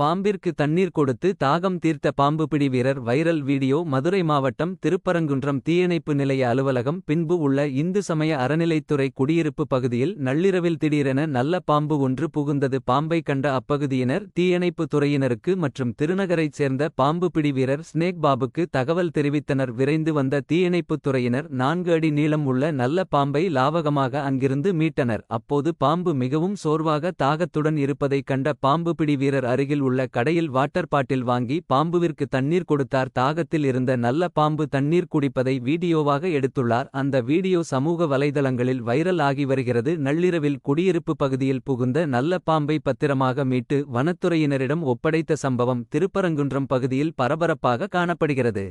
பாம்பிற்கு தண்ணீர் கொடுத்து தாகம் தீர்த்த பாம்புபிடி வீரர் வைரல் வீடியோ மதுரை மாவட்டம் திருப்பரங்குன்றம் தீயணைப்பு நிலைய அலுவலகம் பின்பு உள்ள இந்து சமய அறநிலைத்துறை குடியிருப்பு பகுதியில் நள்ளிரவில் திடீரென நல்ல பாம்பு ஒன்று புகுந்தது. பாம்பை கண்ட அப்பகுதியினர் தீயணைப்பு துறையினருக்கு மற்றும் திருநகரைச் சேர்ந்த பாம்புபிடி வீரர் ஸ்னேக் பாபுக்கு தகவல் தெரிவித்தனர். விரைந்து வந்த தீயணைப்புத் துறையினர் நான்கு அடி நீளம் உள்ள நல்ல பாம்பை லாவகமாக அங்கிருந்து மீட்டனர். அப்போது பாம்பு மிகவும் சோர்வாக தாகத்துடன் இருப்பதைக் கண்ட பாம்புபிடி வீரர் அருகில் உள்ள கடையில் வாட்டர் பாட்டில் வாங்கி பாம்புவிற்கு தண்ணீர் கொடுத்தார். தாகத்தில் இருந்த நல்ல பாம்பு தண்ணீர் குடிப்பதை வீடியோவாக எடுத்துள்ளார். அந்த வீடியோ சமூக வலைதளங்களில் வைரல் ஆகி வருகிறது. நள்ளிரவில் குடியிருப்பு பகுதியில் புகுந்த நல்ல பாம்பை பத்திரமாக மீட்டு வனத்துறையினரிடம் ஒப்படைத்த சம்பவம் திருப்பரங்குன்றம் பகுதியில் பரபரப்பாக காணப்படுகிறது.